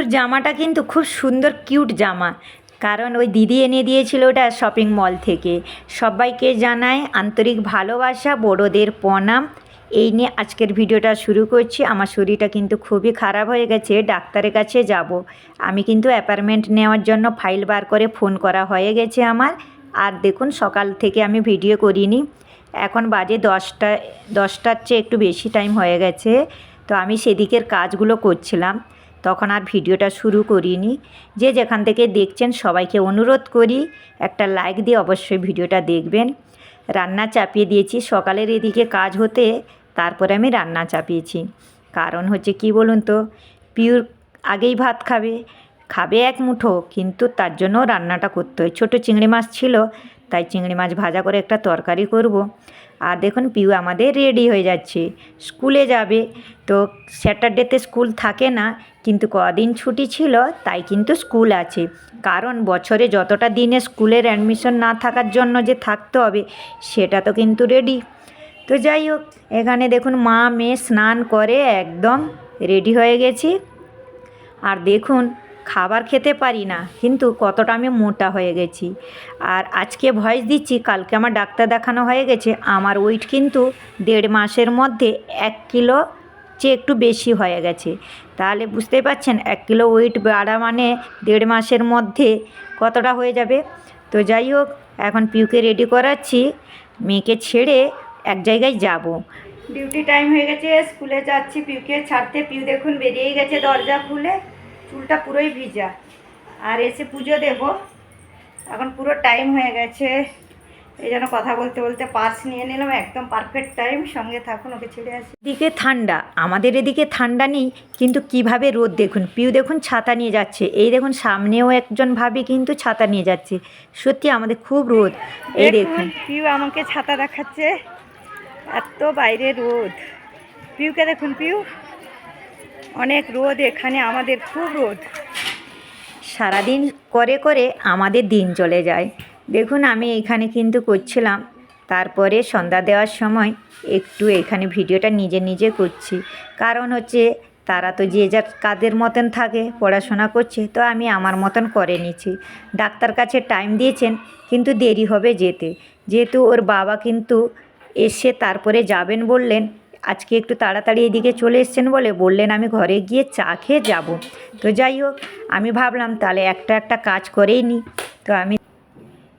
Pure জামাটা কিন্তু খুব সুন্দর, কিউট জামা। কারণ ওই দিদি এনে দিয়েছিল ওটা শপিং মল থেকে। সবাইকে জানায় আন্তরিক ভালোবাসা, বড়োদের প্রণাম। এই নিয়ে আজকের ভিডিওটা শুরু করছি। আমার শরীরটা কিন্তু খুবই খারাপ হয়ে গেছে, ডাক্তারের কাছে যাব। আমি কিন্তু অ্যাপার্টমেন্ট নেওয়ার জন্য ফাইল বার করে ফোন করা হয়ে গেছে আমার। আর দেখুন, সকাল থেকে আমি ভিডিও করিনি। এখন বাজে দশটা, দশটার চেয়ে একটু বেশি টাইম হয়ে গেছে। তো আমি সেদিকের কাজগুলো করছিলাম। তখন আর ভিডিওটা শুরু করিনি। যে যেখান থেকে দেখছেন সবাইকে অনুরোধ করি, একটা লাইক দিয়ে অবশ্যই ভিডিওটা দেখবেন। রান্না চাপিয়ে দিয়েছি, সকালের এদিকে কাজ হতে তারপরে আমি রান্না চাপিয়েছি। কারণ হচ্ছে কি বলুন তো পিওর আগেই ভাত খাবে খাবে এক মুঠো, কিন্তু তার জন্য রান্নাটা করতে হয়। ছোটো চিংড়ি মাছ ছিল তাই চিংড়ি মাছ ভাজা করে একটা তরকারি করব। আর দেখুন পিউ আমাদের রেডি হয়ে যাচ্ছে। স্কুলে যাবে। তো স্যাটারডেতে স্কুল থাকে না, কিন্তু কদিন ছুটি ছিল, তাই কিন্তু স্কুল আছে। কারণ বছরে যতটা দিনে স্কুলের অ্যাডমিশন না থাকার জন্য যে থাকতে হবে, সেটা তো কিন্তু রেডি তো যাই হোক, এখানে দেখুন মা মেয়ে স্নান করে একদম রেডি হয়ে গেছি। আর দেখুন খাবার খেতে পারি না। কিন্তু কতটা আমি মোটা হয়ে গেছি। আর আজকে ভয়েস দিচ্ছি, কালকে আমার ডাক্তার দেখানো হয়ে গেছে, আমার ওয়েট কিন্তু দেড় মাসের মধ্যে এক কিলো চেয়ে একটু বেশি হয়ে গেছে। তাহলে বুঝতেই পারছেন, এক কিলো ওয়েট বাড়া মানে দেড় মাসের মধ্যে কতটা হয়ে যাবে? তো যাই হোক, এখন পিউকে রেডি করাচ্ছি, মেয়েকে ছেড়ে এক জায়গায় যাব। ডিউটি টাইম হয়ে গেছে, স্কুলে যাচ্ছি পিউকে ছাড়তে। পিউ দেখুন বেরিয়েই গেছে দরজা খুলে। চুলটা পুরোই ভিজা। আর এসে পুজো দেব। এখন পুরো টাইম হয়ে গেছে। এই জন্য কথা বলতে বলতে পার্স নিয়ে নিলাম একদম পারফেক্ট টাইম সঙ্গে থাকুন ওকে ছেড়ে আসি। এদিকে ঠান্ডা। আমাদের এদিকে ঠান্ডা নেই কিন্তু কীভাবে রোদ দেখুন। পিউ দেখুন ছাতা নিয়ে যাচ্ছে। এই দেখুন সামনেও একজন ভাবি কিন্তু ছাতা নিয়ে যাচ্ছে। সত্যি আমাদের খুব রোদ। এই দেখুন। পিউ আমাকে ছাতা দেখাচ্ছে। এত বাইরে রোদ। পিউকে দেখুন পিউ। অনেক রোদ এখানে, আমাদের খুব রোদ। সারাদিন করে করে আমাদের দিন চলে যায়। দেখুন, আমি এখানে কিন্তু করছিলাম। তারপরে সন্ধ্যা দেওয়ার সময় একটু এখানে ভিডিওটা নিজে নিজে করছি। কারণ হচ্ছে, তারা তো যে যার কাদের মতন থাকে, পড়াশোনা করছে, তো আমি আমার মতন করে নিচ্ছি। ডাক্তার কাছে টাইম দিয়েছেন, কিন্তু দেরি হবে যেতে। যেহেতু ওর বাবা কিন্তু এসে তারপরে যাবেন বললেন আজকে একটু তাড়াতাড়ি এদিকে চলে এসছেন বলে বললেন আমি ঘরে গিয়ে চা খেয়ে যাব। তো যাই হোক, আমি ভাবলাম তাহলে একটা একটা কাজ করেই নি। তো আমি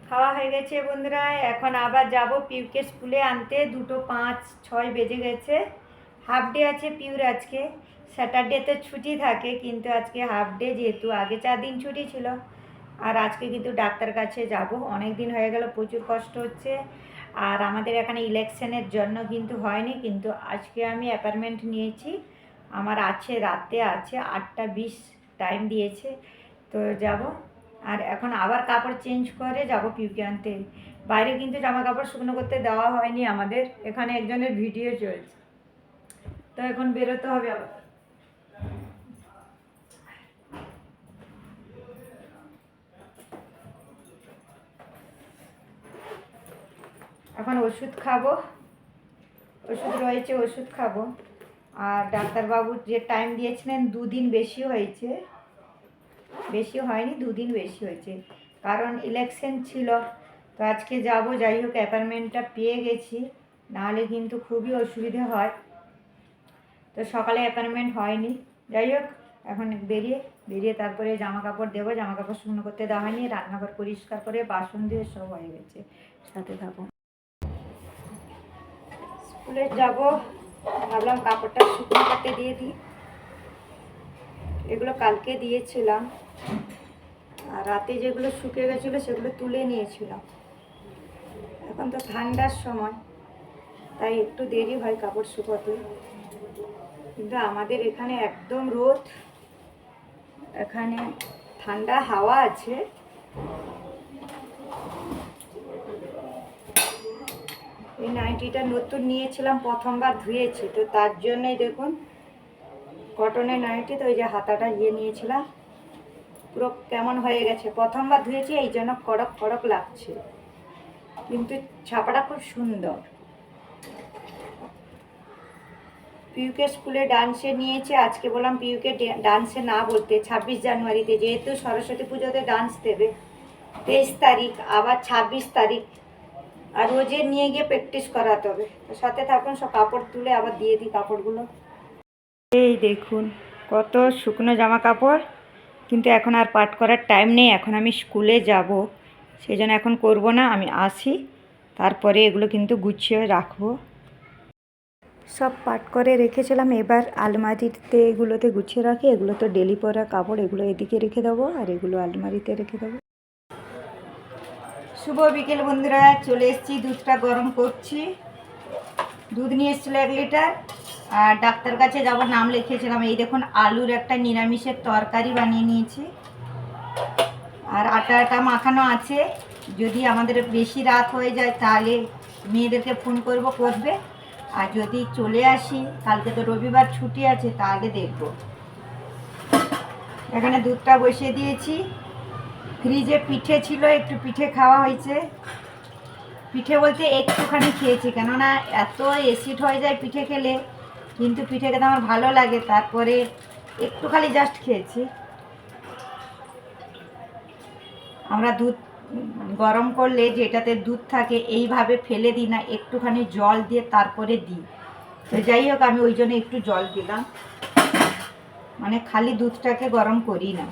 খাওয়া হয়ে গেছে বন্ধুরা, এখন আবার যাব পিউকে স্কুলে আনতে। দুটো পাঁচ ছয় বেজে গেছে। হাফ ডে আছে পিউর আজকে। স্যাটারডেতে ছুটি থাকে, কিন্তু আজকে হাফ ডে যেহেতু আগে চার দিন ছুটি ছিল। আর আজকে কিন্তু ডাক্তার কাছে যাব। অনেক দিন হয়ে গেল, প্রচুর কষ্ট হচ্ছে। আর আমাদের এখানে ইলেকশনের জন্য কিন্তু হয়নি, কিন্তু আজকে আমি অ্যাপার্টমেন্ট নিয়েছি। আমার আছে, রাতে আছে, আটটা বিশ টাইম দিয়েছে, তো যাব। আর এখন আবার কাপড় চেঞ্জ করে যাব পিউকে আনতে। বাইরে কিন্তু জামা কাপড় শুকনো করতে দেওয়া হয়নি আমাদের, এখানে একজনের ভিডিও চলছে। তো এখন বেরোতে হবে আবার। এখন ওষুধ খাব। ওষুধ রয়েছে, ওষুধ খাব। আর ডাক্তারবাবু যে টাইম দিয়েছিলেন, দুদিন বেশি হয়েছে। বেশি হয়নি, দুদিন বেশি হয়েছে। কারণ ইলেকশন ছিল, তো আজকে যাব, যাই হোক অ্যাপার্টমেন্টটা পেয়ে গেছি। নাহলে কিন্তু খুবই অসুবিধে হয়। তো সকালে অ্যাপার্টমেন্ট হয়নি। যাই হোক, এখন বেরিয়ে বেরিয়ে তারপরে জামা কাপড় দেবো। জামা কাপড় শুকনো করতে দেওয়া হয়নি, রান্নাঘর পরিষ্কার করে বাসন দিয়ে সব হয়ে গেছে। সাথে থাকো স্কুলে যাব। ভাবলাম কাপড়টা শুকনো করতে দিয়ে দিই। এগুলো কালকে দিয়েছিলাম। আর রাতে যেগুলো শুকিয়ে গেছিল সেগুলো তুলে নিয়েছিলাম। এখন তো ঠান্ডার সময়, তাই একটু দেরি হয় কাপড় শুকোতে। কিন্তু আমাদের এখানে একদম রোদ। এখানে ঠান্ডা হাওয়া আছে। এই নাইটিটা নতুন নিয়েছিলাম, প্রথমবার ধুয়েছি। তো তার জন্যই দেখুন, কটনের নাইটি, তো ওই যে হাতাটা ইয়ে নিয়েছিলাম। পুরো কেমন হয়ে গেছে। প্রথমবার ধুয়েছি, এই জন্য কড়ক কড়ক লাগছে। কিন্তু ছাপাটা খুব সুন্দর। পিউকে স্কুলে ডান্সে নিয়েছে, আজকে বললাম পিউকে ডান্সে না বলতে, ছাব্বিশ জানুয়ারিতে, যেহেতু সরস্বতী পুজোতে ডান্স দেবে, তেইশ তারিখ, আবার ছাব্বিশ তারিখ আর রোজে নিয়ে গিয়ে প্র্যাকটিস করাতে হবে। তো সাথে থাকুন, সব কাপড় তুলে আবার দিয়ে দিই কাপড়গুলো। এই দেখুন, কত শুকনো জামা কাপড়। কিন্তু এখন আর পাট করার টাইম নেই, এখন আমি স্কুলে যাব। সেই জন্য এখন করব না, আমি আসি। তারপরে এগুলো কিন্তু গুছিয়ে রাখব। সব পাট করে রেখেছিলাম, এবার আলমারিতে এগুলোতে গুছিয়ে রাখি। এগুলো তো ডেলি পরা কাপড়, এগুলো এদিকে রেখে দেবো আর এগুলো আলমারিতে রেখে দেবো। শুভ বিকেল বন্ধুরা, চলে এসেছি, দুধটা গরম করছি। দুধ নিয়ে এসেছিল এক লিটার, আর ডাক্তার কাছে যাবার নাম লিখিয়েছিলাম। এই দেখুন, আলুর একটা নিরামিষের তরকারি বানিয়ে নিয়েছি। আর আটাটা মাখানো আছে। যদি আমাদের বেশি রাত হয়ে যায়, তাহলে মেয়েদেরকে ফোন করব, করবে। আর যদি চলে আসি, কালকে তো রবিবার ছুটি আছে, তাহলে দেখব। এখানে দুধটা বসিয়ে দিয়েছি। ফ্রিজে পিঠে ছিল, একটু পিঠে খাওয়া হয়েছে। পিঠে বলতে একটুখানি খেয়েছি, কেননা এত অ্যাসিড হয়ে যায় পিঠে খেলে, কিন্তু পিঠে খেতে আমার ভালো লাগে, তারপরে একটু খালি জাস্ট খেয়েছি। আমরা দুধ, গরম করলে যেটাতে দুধ থাকে, এইভাবে ফেলে দিই না, একটুখানি জল দিয়ে তারপরে দিই। তো যাই হোক, আমি ওই জন্য একটু জল দিলাম। মানে খালি দুধটাকে গরম করি না।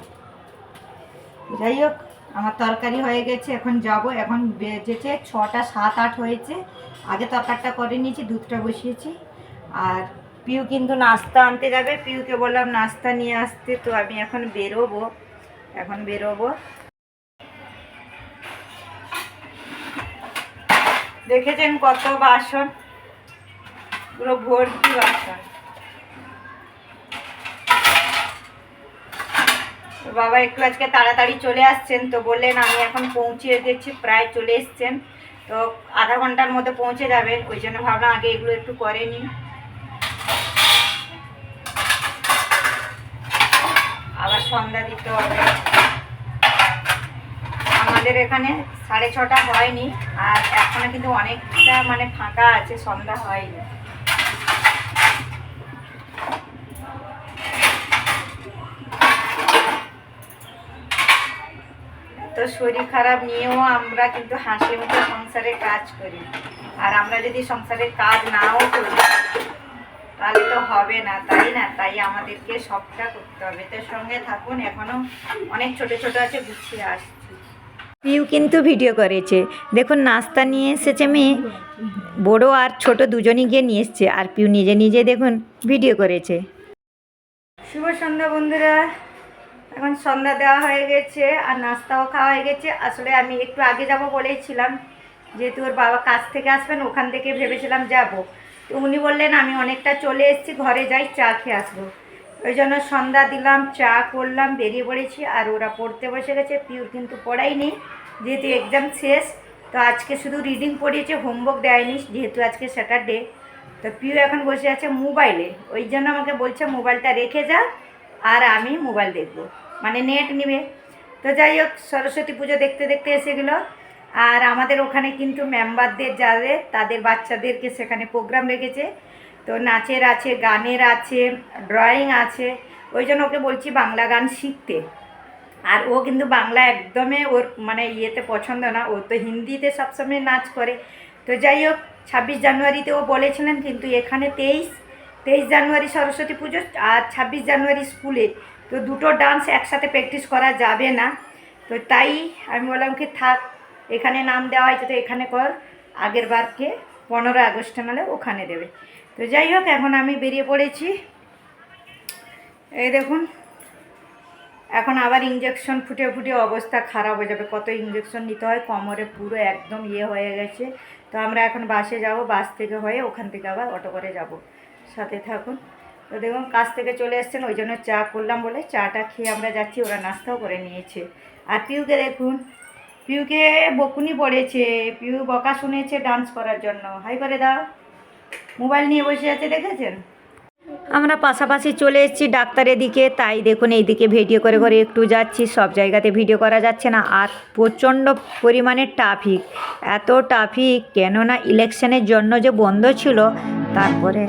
যাই হোক, আমার তরকারি হয়ে গেছে, এখন যাব। এখন বেজেছে ছটা, সাত, আট হয়েছে। আগে তরকারটা করে নিয়েছি, দুধটা বসিয়েছি। আর পিউ কিন্তু নাস্তা আনতে যাবে। পিউকে বললাম, নাস্তা নিয়ে আসতে, তো আমি এখন বেরোবো। এখন বেরোবো। দেখেছেন কত বাসন? পুরো ভর্তি বাসন। বাবা একটু আজকে তাড়াতাড়ি চলে আসছেন তো বললেন আমি এখন পৌঁছে গেছি প্রায় চলে এসছেন। তো আধা ঘণ্টার মধ্যে পৌঁছে যাবেন, ওই জন্য ভাবলাম আগে এগুলো একটু করে নিই। আবার সন্ধ্যা দিতে হবে। আমাদের এখানে সাড়ে ছটা হয়নি, আর এখনও কিন্তু অনেকটা মানে ফাঁকা আছে, সন্ধ্যা হয়নি। শরীর খারাপ নিয়েও আমরা কিন্তু হাসি মুখে সংসারে কাজ করি। আর আমরা যদি সংসারের কাজ নাও করি তাহলে তো হবে না তাই না? তাই আমাদেরকে সবটা করতে হবে। তো সঙ্গে থাকুন এখনও অনেক ছোট ছোট আছে গুছিয়ে আসছি। পিউ কিন্তু ভিডিও করেছে। দেখুন নাস্তা নিয়ে এসেছে মেয়ে। বড় আর ছোট দুজনই গিয়ে নিয়ে এসছে। আর পিউ নিজে নিজে দেখুন ভিডিও করেছে। শুভ সন্ধ্যা বন্ধুরা। এখন সন্ধ্যা দেওয়া হয়ে গেছে আর নাস্তাও খাওয়া হয়ে গেছে। আসলে আমি একটু আগে যাব বলেইছিলাম যেহেতু ওর বাবা কাজ থেকে আসবেন, ওখান থেকে ভেবেছিলাম যাব। তো উনি বললেন, আমি অনেকটা চলে এসেছি, ঘরে যাই, চা খেয়ে আসব। ওই জন্য সন্ধ্যা দিলাম, চা করলাম, বেরিয়ে পড়েছি আর ওরা পড়তে বসে গেছে। পিউর কিন্তু পড়াইনি যেহেতু এক্সাম শেষ, তো আজকে শুধু রিডিং পড়িয়েছে হোমওয়ার্ক দেয়নি, যেহেতু আজকে স্যাটারডে তো পিউ এখন বসে আছে মোবাইলে, ওই জন্য আমাকে বলছে, মোবাইলটা রেখে যা আর আমি মোবাইল দেখব। মানে নেট নিবে। তো যাই হোক, সরস্বতী পুজো দেখতে দেখতে এসে গেলো। আর আমাদের ওখানে কিন্তু মেম্বারদের যাদের, তাদের বাচ্চাদেরকে সেখানে প্রোগ্রাম রেখেছে। তো নাচের আছে, গানের আছে ড্রয়িং আছে। ওই জন্য ওকে বলছি বাংলা গান শিখতে। আর ও কিন্তু বাংলা একদমই ওর মানে ইয়েতে পছন্দ না। ও তো হিন্দিতে সবসময় নাচ করে। তো যাই হোক, ছাব্বিশ জানুয়ারিতে ও বলেছিলেন কিন্তু এখানে তেইশ তেইশ জানুয়ারি সরস্বতী পুজো আর ছাব্বিশ জানুয়ারি স্কুলে। তো দুটো ডান্স একসাথে প্র্যাকটিস করা যাবে না। তো তাই আমি বললাম কি, থাক, এখানে নাম দেওয়া হয়েছে তো এখানে কর। আগের বারকে পনেরো আগস্টে নাহলে ওখানে দেবে। তো যাই হোক, এখন আমি বেরিয়ে পড়েছি। এই দেখুন, এখন আবার ইঞ্জেকশন ফুটে ফুটে অবস্থা খারাপ হয়ে যাবে। কত ইঞ্জেকশন নিতে হয়, কোমরে পুরো একদম ইয়ে হয়ে গেছে। তো আমরা এখন বাসে যাব, বাস থেকে হয়ে ওখান থেকে আবার অটো করে যাব। সাথে থাকুন। তো দেখুন, কাজ থেকে চলে এসছেন, ওই জন্য চা করলাম বলে চাটা খেয়ে আমরা যাচ্ছি, ওরা নাস্তাও করে নিয়েছে। আর পিউকে দেখুন, পিউকে বকুনি পড়েছে, পিউ বকা শুনেছে ডান্স করার জন্য। হাই করে দাও। মোবাইল নিয়ে বসে আছে, দেখেছেন? আমরা পাশাপাশি চলে এসেছি ডাক্তারের দিকে, তাই দেখুন এইদিকে ভিডিও করে করে একটু যাচ্ছি, সব জায়গাতে ভিডিও করা যাচ্ছে না, আর প্রচণ্ড পরিমাণে ট্রাফিক। এত ট্রাফিক, কেননা ইলেকশনের জন্য যে বন্ধ ছিল, তারপরে